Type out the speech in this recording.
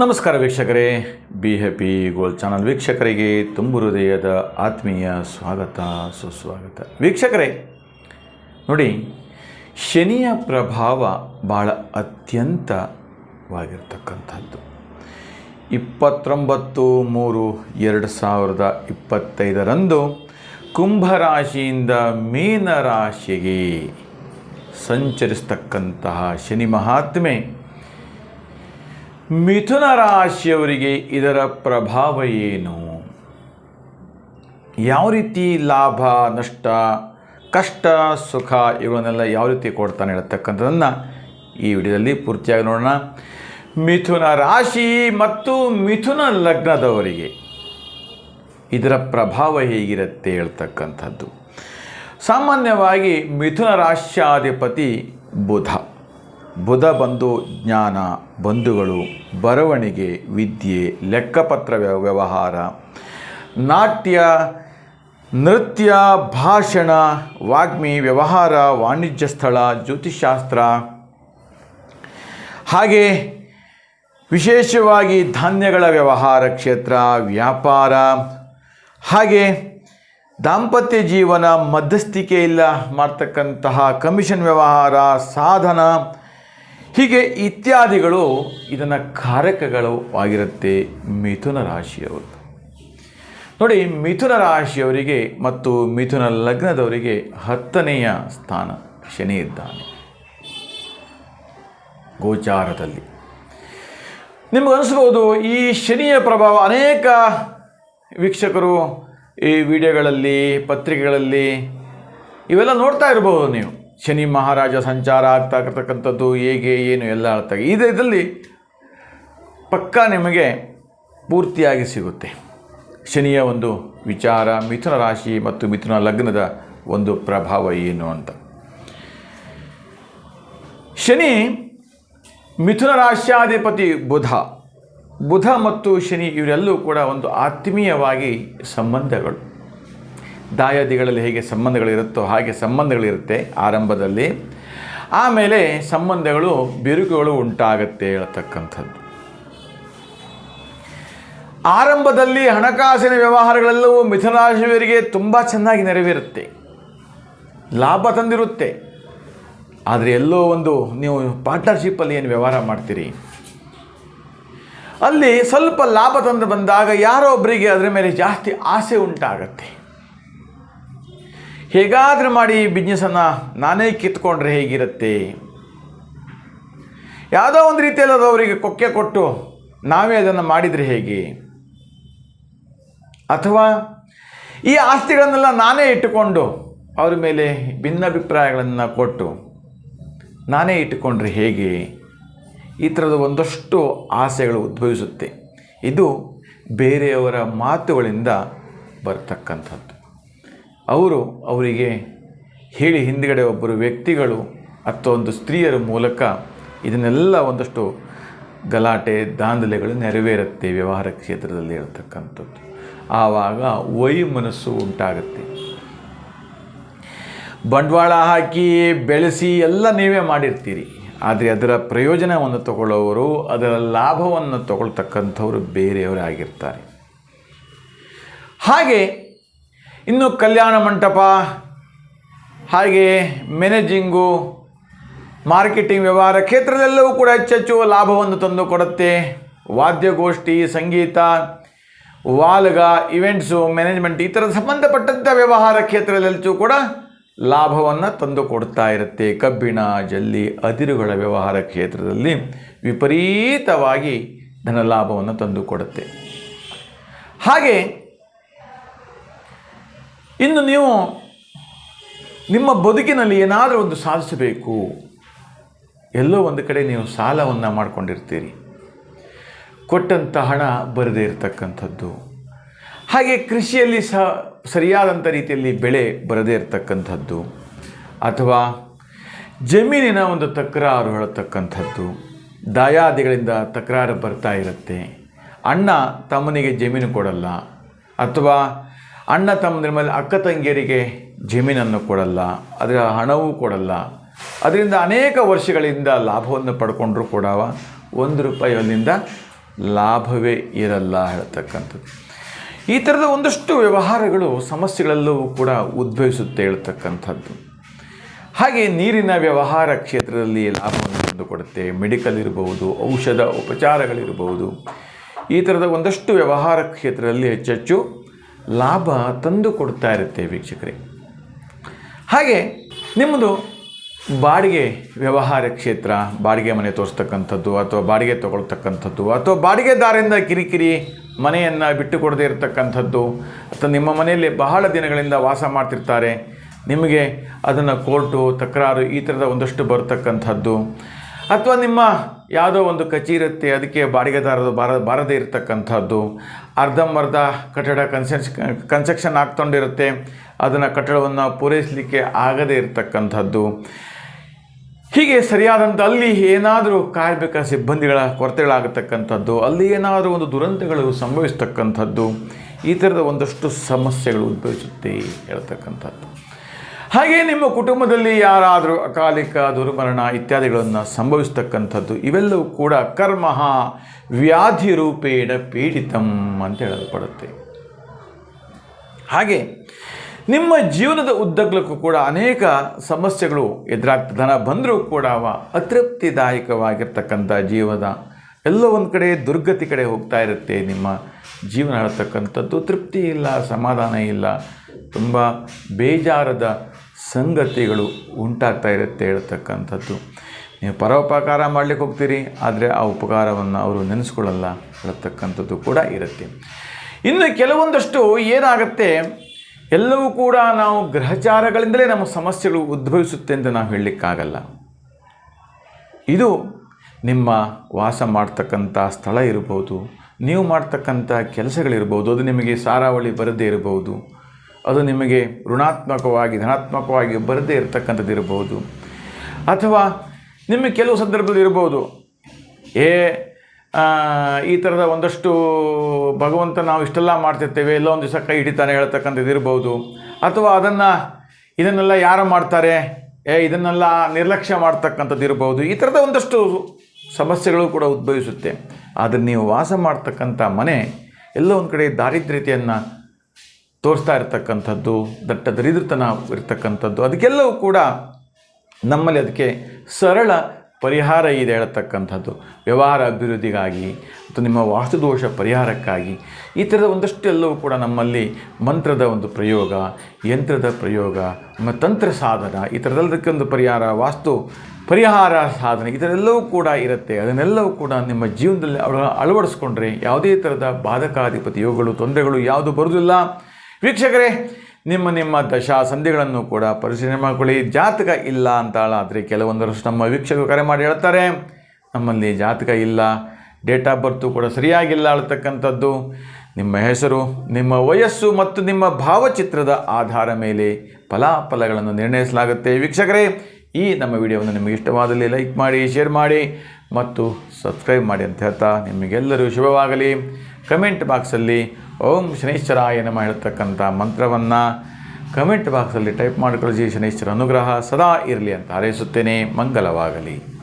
ನಮಸ್ಕಾರ ವೀಕ್ಷಕರೇ. Be happy gold channel ವೀಕ್ಷಕರಿಗೆ ತುಂಬು ಹೃದಯದ ಆತ್ಮೀಯ ಸ್ವಾಗತ, ಸುಸ್ವಾಗತ. ವೀಕ್ಷಕರೇ, ನೋಡಿ, ಶನಿಯ ಪ್ರಭಾವ ಭಾಳ ಅತ್ಯಂತವಾಗಿರ್ತಕ್ಕಂಥದ್ದು. ಇಪ್ಪತ್ತೊಂಬತ್ತು ಮೂರು ಎರಡು ಸಾವಿರದ ಇಪ್ಪತ್ತೈದರಂದು ಕುಂಭರಾಶಿಯಿಂದ ಮೀನರಾಶಿಗೆ ಸಂಚರಿಸ್ತಕ್ಕಂತಹ ಶನಿ ಮಹಾತ್ಮೆ ಮಿಥುನ ರಾಶಿಯವರಿಗೆ ಇದರ ಪ್ರಭಾವ ಏನು? ಯಾವ ರೀತಿ ಲಾಭ, ನಷ್ಟ, ಕಷ್ಟ, ಸುಖ ಇವುಗಳನ್ನೆಲ್ಲ ಯಾವ ರೀತಿ ಕೊಡ್ತಾನೆ ಹೇಳ್ತಕ್ಕಂಥದ್ದನ್ನು ಈ ವಿಡಿಯೋದಲ್ಲಿ ಪೂರ್ತಿಯಾಗಿ ನೋಡೋಣ. ಮಿಥುನ ರಾಶಿ ಮತ್ತು ಮಿಥುನ ಲಗ್ನದವರಿಗೆ ಇದರ ಪ್ರಭಾವ ಹೇಗಿರುತ್ತೆ ಹೇಳ್ತಕ್ಕಂಥದ್ದು. ಸಾಮಾನ್ಯವಾಗಿ ಮಿಥುನ ರಾಶ್ಯಾಧಿಪತಿ ಬುಧ. ಬುಧ ಬಂಧು ಜ್ಞಾನ, ಬಂಧುಗಳು, ಬರವಣಿಗೆ, ವಿದ್ಯೆ, ಲೆಕ್ಕಪತ್ರ ವ್ಯ- ವ್ಯವಹಾರ, ನಾಟ್ಯ, ನೃತ್ಯ, ಭಾಷಣ, ವಾಗ್ಮಿ, ವ್ಯವಹಾರ, ವಾಣಿಜ್ಯ ಸ್ಥಳ ಜ್ಯೋತಿಷಾಸ್ತ್ರ ಹಾಗೆ ವಿಶೇಷವಾಗಿ ಧಾನ್ಯಗಳ ವ್ಯವಹಾರ ಕ್ಷೇತ್ರ, ವ್ಯಾಪಾರ. ಹಾಗೆ ದಾಂಪತ್ಯ ಜೀವನ ಮಧ್ಯಸ್ಥಿಕೆ ಇಲ್ಲ, ಮಾಡ್ತಕ್ಕಂತಹ ಕಮಿಷನ್ ವ್ಯವಹಾರ, ಸಾಧನ. ಹೀಗೆ ಇತ್ಯಾದಿಗಳು ಇದನ್ನು ಕಾರಕಗಳು ಆಗಿರುತ್ತೆ ಮಿಥುನ ರಾಶಿಯವರು. ನೋಡಿ, ಮಿಥುನ ರಾಶಿಯವರಿಗೆ ಮತ್ತು ಮಿಥುನ ಲಗ್ನದವರಿಗೆ ಹತ್ತನೆಯ ಸ್ಥಾನ ಶನಿ ಇದ್ದಾನೆ. ಗೋಚಾರದಲ್ಲಿ. ನಿಮಗೆ ಅನಿಸ್ಬೋದು, ಈ ಶನಿಯ ಪ್ರಭಾವ ಅನೇಕ ವೀಕ್ಷಕರು ಈ ವಿಡಿಯೋಗಳಲ್ಲಿ, ಪತ್ರಿಕೆಗಳಲ್ಲಿ ಇವೆಲ್ಲ ನೋಡ್ತಾ ಇರಬಹುದು ನೀವು. ಶನಿ ಮಹಾರಾಜ ಸಂಚಾರ ಆಗ್ತಾ ಇರ್ತಕ್ಕಂಥದ್ದು ಹೇಗೆ, ಏನು ಎಲ್ಲ ಆಗ್ತಾ ಇದೆ. ಇದರಲ್ಲಿ ಪಕ್ಕಾ ನಿಮಗೆ ಪೂರ್ತಿಯಾಗಿ ಸಿಗುತ್ತೆ. ಶನಿಯ ಒಂದು ವಿಚಾರ, ಮಿಥುನ ರಾಶಿ ಮತ್ತು ಮಿಥುನ ಲಗ್ನದ ಒಂದು ಪ್ರಭಾವ ಏನು ಅಂತ. ಶನಿ ಮಿಥುನ ರಾಶ್ಯಾಧಿಪತಿ ಬುಧ. ಬುಧ ಮತ್ತು ಶನಿ ಇವರೆಲ್ಲೂ ಕೂಡ ಒಂದು ಆತ್ಮೀಯವಾಗಿ ಸಂಬಂಧಗಳು. ದಾಯಾದಿಗಳಲ್ಲಿ ಹೇಗೆ ಸಂಬಂಧಗಳಿರುತ್ತೋ ಹಾಗೆ ಸಂಬಂಧಗಳಿರುತ್ತೆ ಆರಂಭದಲ್ಲಿ. ಆಮೇಲೆ ಸಂಬಂಧಗಳು ಬಿರುಕುಗಳು ಉಂಟಾಗತ್ತೆ ಹೇಳ್ತಕ್ಕಂಥದ್ದು. ಆರಂಭದಲ್ಲಿ ಹಣಕಾಸಿನ ವ್ಯವಹಾರಗಳೆಲ್ಲವೂ ಮಿಥುನ ರಾಶಿಯವರಿಗೆ ತುಂಬ ಚೆನ್ನಾಗಿ ನೆರವೇರುತ್ತೆ. ಲಾಭ ತಂದಿರುತ್ತೆ. ಆದರೆ ಎಲ್ಲೋ ಒಂದು ನೀವು ಪಾರ್ಟ್ನರ್ಶಿಪ್ಪಲ್ಲಿ ಏನು ವ್ಯವಹಾರ ಮಾಡ್ತೀರಿ? ಅಲ್ಲಿ ಸ್ವಲ್ಪ ಲಾಭ ತಂದು ಬಂದಾಗ ಯಾರೋ ಒಬ್ಬರಿಗೆ ಅದರ ಮೇಲೆ ಜಾಸ್ತಿ ಆಸೆ ಉಂಟಾಗತ್ತೆ. ಹೇಗಾದರೂ ಮಾಡಿ ಈ ಬಿಸ್ನೆಸ್ಸನ್ನು ನಾನೇ ಕಿತ್ಕೊಂಡ್ರೆ ಹೇಗಿರುತ್ತೆ? ಯಾವುದೋ ಒಂದು ರೀತಿಯಲ್ಲಿ ಅದು ಅವರಿಗೆ ಕೊಕ್ಕೆ ಕೊಟ್ಟು ನಾವೇ ಅದನ್ನು ಮಾಡಿದರೆ ಹೇಗೆ? ಅಥವಾ ಈ ಆಸ್ತಿಗಳನ್ನೆಲ್ಲ ನಾನೇ ಇಟ್ಟುಕೊಂಡು ಅವರ ಮೇಲೆ ಭಿನ್ನಾಭಿಪ್ರಾಯಗಳನ್ನು ಕೊಟ್ಟು ನಾನೇ ಇಟ್ಟುಕೊಂಡ್ರೆ ಹೇಗೆ? ಈ ಥರದ ಒಂದಷ್ಟು ಆಸೆಗಳು ಉದ್ಭವಿಸುತ್ತೆ. ಇದು ಬೇರೆಯವರ ಮಾತುಗಳಿಂದ ಬರ್ತಕ್ಕಂಥದ್ದು. ಅವರು ಅವರಿಗೆ ಹೇಳಿ ಹಿಂದುಗಡೆ ಒಬ್ಬರು ವ್ಯಕ್ತಿಗಳು ಅಥವಾ ಒಂದು ಸ್ತ್ರೀಯರ ಮೂಲಕ ಇದನ್ನೆಲ್ಲ ಒಂದಷ್ಟು ಗಲಾಟೆ, ದಾಂಧಲೆಗಳು ನೆರವೇರುತ್ತೆ ವ್ಯವಹಾರ ಕ್ಷೇತ್ರದಲ್ಲಿ ಇರತಕ್ಕಂಥದ್ದು ಆವಾಗ ವೈಮನಸ್ಸು ಉಂಟಾಗುತ್ತೆ. ಬಂಡವಾಳ ಹಾಕಿ, ಬೆಳೆಸಿ ಎಲ್ಲ ನೀವೇ ಮಾಡಿರ್ತೀರಿ. ಆದರೆ ಅದರ ಪ್ರಯೋಜನವನ್ನು ತಗೊಳ್ಳೋವರು ಅದರ ಲಾಭವನ್ನು ತಗೊಳ್ತಕ್ಕಂಥವರು ಬೇರೆಯವರಾಗಿರ್ತಾರೆ ಹಾಗೆ ಇನ್ನು ಕಲ್ಯಾಣ ಮಂಟಪ, ಹಾಗೆ ಮ್ಯಾನೇಜಿಂಗು ಮಾರ್ಕೆಟಿಂಗ್ ವ್ಯವಹಾರ ಕ್ಷೇತ್ರದಲ್ಲೂ ಕೂಡ ಹೆಚ್ಚೆಚ್ಚು ಲಾಭವನ್ನು ತಂದು ಕೊಡುತ್ತೆ. ವಾದ್ಯಗೋಷ್ಠಿ, ಸಂಗೀತ, ವಾಲ್ಗ ಇವೆಂಟ್ಸು ಮ್ಯಾನೇಜ್ಮೆಂಟ್ ಈ ಥರದ ಸಂಬಂಧಪಟ್ಟಂಥ ವ್ಯವಹಾರ ಕ್ಷೇತ್ರದಲ್ಲೂ ಕೂಡ ಲಾಭವನ್ನು ತಂದು ಕೊಡ್ತಾ ಇರುತ್ತೆ. ಕಬ್ಬಿಣ, ಜಲ್ಲಿ, ಅದಿರುಗಳ ವ್ಯವಹಾರ ಕ್ಷೇತ್ರದಲ್ಲಿ ವಿಪರೀತವಾಗಿ ಧನ ಲಾಭವನ್ನು ತಂದು ಕೊಡುತ್ತೆ. ಹಾಗೆ ಇನ್ನು ನೀವು ನಿಮ್ಮ ಬದುಕಿನಲ್ಲಿ ಏನಾದರೂ ಒಂದು ಸಾಧಿಸಬೇಕು. ಎಲ್ಲೋ ಒಂದು ಕಡೆ ನೀವು ಸಾಲವನ್ನು ಮಾಡಿಕೊಂಡಿರ್ತೀರಿ. ಕೊಟ್ಟಂಥ ಹಣ ಬರದೇ ಇರತಕ್ಕಂಥದ್ದು. ಹಾಗೆ ಕೃಷಿಯಲ್ಲಿ ಸಹ ಸರಿಯಾದಂಥ ರೀತಿಯಲ್ಲಿ ಬೆಳೆ ಬರದೇ ಇರತಕ್ಕಂಥದ್ದು. ಅಥವಾ ಜಮೀನಿನ ಒಂದು ತಕರಾರು ಹೇಳತಕ್ಕಂಥದ್ದು. ದಾಯಾದಿಗಳಿಂದ ತಕರಾರು ಬರ್ತಾ ಇರುತ್ತೆ. ಅಣ್ಣ ತಮ್ಮನಿಗೆ ಜಮೀನು ಕೊಡಲ್ಲ. ಅಥವಾ ಅಣ್ಣ ತಮ್ಮಂದ್ರ ಮೇಲೆ ಅಕ್ಕ ತಂಗಿಯರಿಗೆ ಜಮೀನನ್ನು ಕೊಡಲ್ಲ, ಅದರ ಹಣವೂ ಕೊಡಲ್ಲ. ಅದರಿಂದ ಅನೇಕ ವರ್ಷಗಳಿಂದ ಲಾಭವನ್ನು ಪಡ್ಕೊಂಡ್ರೂ ಕೂಡ ಒಂದು ರೂಪಾಯಿ ಅಲ್ಲಿಂದ ಲಾಭವೇ ಇರಲ್ಲ ಹೇಳ್ತಕ್ಕಂಥದ್ದು. ಈ ಥರದ ಒಂದಷ್ಟು ವ್ಯವಹಾರಗಳು ಸಮಸ್ಯೆಗಳಲ್ಲೂ ಕೂಡ ಉದ್ಭವಿಸುತ್ತೆ ಹೇಳ್ತಕ್ಕಂಥದ್ದು. ಹಾಗೆ ನೀರಿನ ವ್ಯವಹಾರ ಕ್ಷೇತ್ರದಲ್ಲಿ ಲಾಭವನ್ನು ತಂದುಕೊಡುತ್ತೆ, ಮೆಡಿಕಲ್ ಇರಬಹುದು, ಔಷಧ ಉಪಚಾರಗಳಿರಬಹುದು. ಈ ಥರದ ಒಂದಷ್ಟು ವ್ಯವಹಾರ ಕ್ಷೇತ್ರದಲ್ಲಿ ಹೆಚ್ಚೆಚ್ಚು ಲಾಭ ತಂದು ಕೊಡ್ತಾ ಇರುತ್ತೆ ವೀಕ್ಷಕರೇ. ಹಾಗೆ ನಿಮ್ಮದು ಬಾಡಿಗೆ ವ್ಯವಹಾರ ಕ್ಷೇತ್ರ, ಬಾಡಿಗೆ ಮನೆ ತೋರಿಸ್ತಕ್ಕಂಥದ್ದು ಅಥವಾ ಬಾಡಿಗೆ ತೊಗೊಳ್ತಕ್ಕಂಥದ್ದು ಅಥವಾ ಬಾಡಿಗೆದಾರರಿಂದ ಕಿರಿಕಿರಿ ಮನೆಯನ್ನು ಬಿಟ್ಟು ಕೊಡದೇ ಇರತಕ್ಕಂಥದ್ದು ಅಥವಾ ನಿಮ್ಮ ಮನೆಯಲ್ಲಿ ಬಹಳ ದಿನಗಳಿಂದ ವಾಸ ಮಾಡ್ತಿರ್ತಾರೆ, ನಿಮಗೆ ಅದನ್ನು ಕೋರ್ಟು, ತಕರಾರು ಈ ಥರದ ಒಂದಷ್ಟು ಬರತಕ್ಕಂಥದ್ದು ಅಥವಾ ನಿಮ್ಮ ಯಾವುದೋ ಒಂದು ಕಚೇರಿ ಇರುತ್ತೆ ಅದಕ್ಕೆ ಬಾಡಿಗೆದಾರರು ಬಾರ, ಬಾರದೇ ಇರತಕ್ಕಂಥದ್ದು. ಅರ್ಧಂಬರ್ಧ ಕಟ್ಟಡ ಕನ್ಸೆಷ್, ಕನ್ಸ್ಟ್ರಕ್ಷನ್ ಆಗ್ಕೊಂಡಿರುತ್ತೆ ಅದನ್ನು ಕಟ್ಟಡವನ್ನು ಪೂರೈಸಲಿಕ್ಕೆ ಆಗದೇ ಇರತಕ್ಕಂಥದ್ದು. ಹೀಗೆ ಸರಿಯಾದಂಥ ಅಲ್ಲಿ ಏನಾದರೂ ಕಾರ್ಮಿಕ ಸಿಬ್ಬಂದಿಗಳ ಕೊರತೆಗಳಾಗತಕ್ಕಂಥದ್ದು, ಅಲ್ಲಿ ಏನಾದರೂ ಒಂದು ದುರಂತಗಳು ಸಂಭವಿಸ್ತಕ್ಕಂಥದ್ದು, ಈ ಥರದ ಒಂದಷ್ಟು ಸಮಸ್ಯೆಗಳು ಉದ್ಭವಿಸುತ್ತೆ ಹೇಳ್ತಕ್ಕಂಥದ್ದು. ಹಾಗೆ ನಿಮ್ಮ ಕುಟುಂಬದಲ್ಲಿ ಯಾರಾದರೂ ಅಕಾಲಿಕ, ದುರ್ಮರಣ ಇತ್ಯಾದಿಗಳನ್ನು ಸಂಭವಿಸ್ತಕ್ಕಂಥದ್ದು, ಇವೆಲ್ಲವೂ ಕೂಡ ಕರ್ಮ ವ್ಯಾಧಿ ರೂಪೇಣ ಪೀಡಿತಂ ಅಂತ ಹೇಳಲ್ಪಡುತ್ತೆ. ಹಾಗೆ ನಿಮ್ಮ ಜೀವನದ ಉದ್ದಗಲಕ್ಕೂ ಕೂಡ ಅನೇಕ ಸಮಸ್ಯೆಗಳು ಎದುರಾಗ್ತದೆ. ಬಂದರೂ ಕೂಡ ಅವ ಅತೃಪ್ತಿದಾಯಕವಾಗಿರ್ತಕ್ಕಂಥ ಜೀವನ ಎಲ್ಲ ಒಂದು ಕಡೆ ದುರ್ಗತಿ ಕಡೆ ಹೋಗ್ತಾ ಇರುತ್ತೆ ನಿಮ್ಮ ಜೀವನ ಹೇಳ್ತಕ್ಕಂಥದ್ದು. ತೃಪ್ತಿ ಇಲ್ಲ, ಸಮಾಧಾನ ಇಲ್ಲ, ತುಂಬ ಬೇಜಾರದ ಸಂಗತಿಗಳು ಉಂಟಾಗ್ತಾ ಇರುತ್ತೆ ಹೇಳ್ತಕ್ಕಂಥದ್ದು. ನೀವು ಪರೋಪಕಾರ ಮಾಡಲಿಕ್ಕೆ ಹೋಗ್ತೀರಿ, ಆದರೆ ಆ ಉಪಕಾರವನ್ನು ಅವರು ನೆನೆಸ್ಕೊಳ್ಳಲ್ಲ ಹೇಳ್ತಕ್ಕಂಥದ್ದು ಕೂಡ ಇರುತ್ತೆ. ಇನ್ನು ಕೆಲವೊಂದಷ್ಟು ಏನಾಗುತ್ತೆ, ಎಲ್ಲವೂ ಕೂಡ ನಾವು ಗ್ರಹಚಾರಗಳಿಂದಲೇ ನಮ್ಮ ಸಮಸ್ಯೆಗಳು ಉದ್ಭವಿಸುತ್ತೆ ಅಂತ ನಾವು ಹೇಳಲಿಕ್ಕಾಗಲ್ಲ. ಇದು ನಿಮ್ಮ ವಾಸ ಮಾಡ್ತಕ್ಕಂಥ ಸ್ಥಳ ಇರ್ಬೋದು ನೀವು ಮಾಡ್ತಕ್ಕಂಥ ಕೆಲಸಗಳಿರ್ಬೋದು ಅದು ನಿಮಗೆ ಸಾರಾವಳಿ ಬರದೇ ಇರಬಹುದು ಅದು ನಿಮಗೆ ಋಣಾತ್ಮಕವಾಗಿ, ಧನಾತ್ಮಕವಾಗಿ ಬರದೇ ಇರತಕ್ಕಂಥದ್ದು ಇರಬಹುದು. ಅಥವಾ ನಿಮಗೆ ಕೆಲವು ಸಂದರ್ಭದಲ್ಲಿ ಇರಬಹುದು. ಏ ಈ ಥರದ ಒಂದಷ್ಟು ಭಗವಂತ ನಾವು ಇಷ್ಟೆಲ್ಲ ಮಾಡ್ತಿರ್ತೇವೆ, ಎಲ್ಲ ಒಂದು ದಿವಸ ಕೈ ಹಿಡಿತಾನೆ ಹೇಳ್ತಕ್ಕಂಥದ್ದು ಇರ್ಬೋದು ಅಥವಾ ಅದನ್ನು ಇದನ್ನೆಲ್ಲ ಯಾರು ಮಾಡ್ತಾರೆ? ಏ, ಇದನ್ನೆಲ್ಲ ನಿರ್ಲಕ್ಷ್ಯ ಮಾಡ್ತಕ್ಕಂಥದ್ದು ಇರ್ಬೋದು ಈ ಥರದ ಒಂದಷ್ಟು ಸಮಸ್ಯೆಗಳು ಕೂಡ ಉದ್ಭವಿಸುತ್ತೆ. ಆದರೆ ನೀವು ವಾಸ ಮಾಡ್ತಕ್ಕಂಥ ಮನೆ ಎಲ್ಲ ಒಂದು ಕಡೆ ದಾರಿದ್ರ್ಯತೆಯನ್ನು ತೋರಿಸ್ತಾ ಇರ್ತಕ್ಕಂಥದ್ದು ದಟ್ಟ ದರಿದ್ರತನ ಇರತಕ್ಕಂಥದ್ದು, ಅದಕ್ಕೆಲ್ಲವೂ ಕೂಡ ನಮ್ಮಲ್ಲಿ ಅದಕ್ಕೆ ಸರಳ ಪರಿಹಾರ ಇದೆ ಹೇಳ್ತಕ್ಕಂಥದ್ದು. ವ್ಯವಹಾರ ಅಭಿವೃದ್ಧಿಗಾಗಿ ಅಥವಾ ನಿಮ್ಮ ವಾಸ್ತುದೋಷ ಪರಿಹಾರಕ್ಕಾಗಿ ಈ ಥರದ ಒಂದಷ್ಟು ಎಲ್ಲವೂ ಕೂಡ ನಮ್ಮಲ್ಲಿ ಮಂತ್ರದ ಒಂದು ಪ್ರಯೋಗ, ಯಂತ್ರದ ಪ್ರಯೋಗ, ನಮ್ಮ ತಂತ್ರ ಸಾಧನ, ಈ ಥರದಲ್ಲದಕ್ಕೊಂದು ಪರಿಹಾರ, ವಾಸ್ತು ಪರಿಹಾರ ಸಾಧನೆ ಇದರೆಲ್ಲವೂ ಕೂಡ ಇರುತ್ತೆ. ಅದನ್ನೆಲ್ಲವೂ ಕೂಡ ನಿಮ್ಮ ಜೀವನದಲ್ಲಿ ಅಳ ಅಳವಡಿಸ್ಕೊಂಡ್ರೆ ಯಾವುದೇ ಥರದ ಬಾಧಕಾಧಿಪತಿ ಯೋಗಗಳು ತೊಂದರೆಗಳು ಯಾವುದು ಬರುವುದಿಲ್ಲ. ವೀಕ್ಷಕರೇ, ನಿಮ್ಮ ನಿಮ್ಮ ದಶಾ ಸಂಧಿಗಳನ್ನು ಕೂಡ ಪರಿಶೀಲನೆ ಮಾಡಿಕೊಳ್ಳಿ. ಜಾತಕ ಇಲ್ಲ ಅಂತಾಳಾದರೆ ಕೆಲವೊಂದರಷ್ಟು ನಮ್ಮ ವೀಕ್ಷಕರು ಕರೆ ಮಾಡಿ ಹೇಳ್ತಾರೆ. ನಮ್ಮಲ್ಲಿ ಜಾತಕ ಇಲ್ಲ, ಡೇಟ್ ಆಫ್ ಬರ್ತು ಕೂಡ ಸರಿಯಾಗಿಲ್ಲ ಅಳ್ತಕ್ಕಂಥದ್ದು ನಿಮ್ಮ ಹೆಸರು, ನಿಮ್ಮ ವಯಸ್ಸು ಮತ್ತು ನಿಮ್ಮ ಭಾವಚಿತ್ರದ ಆಧಾರ ಮೇಲೆ ಫಲಾಫಲಗಳನ್ನು ನಿರ್ಣಯಿಸಲಾಗುತ್ತೆ. ವೀಕ್ಷಕರೇ, ಈ ನಮ್ಮ ವಿಡಿಯೋವನ್ನು ನಿಮಗೆ ಇಷ್ಟವಾದಲ್ಲಿ ಲೈಕ್ ಮಾಡಿ, ಶೇರ್ ಮಾಡಿ ಮತ್ತು ಸಬ್ಸ್ಕ್ರೈಬ್ ಮಾಡಿ ಅಂತ ಹೇಳ್ತಾ ನಿಮಗೆಲ್ಲರೂ ಶುಭವಾಗಲಿ. ಕಮೆಂಟ್ ಬಾಕ್ಸಲ್ಲಿ ಓಂ ಶನೈಶ್ವರಾಯ ನಮ ಹೇಳ್ತಕ್ಕಂಥ ಮಂತ್ರವನ್ನು ಕಮೆಂಟ್ ಬಾಕ್ಸಲ್ಲಿ ಟೈಪ್ ಮಾಡಿಕೊಳ್ಳಿ ಕಳಿಸಿ ಶನೈಶ್ವರ ಅನುಗ್ರಹ ಸದಾ ಇರಲಿ ಅಂತ ಹಾರೈಸುತ್ತೇನೆ. ಮಂಗಲವಾಗಲಿ.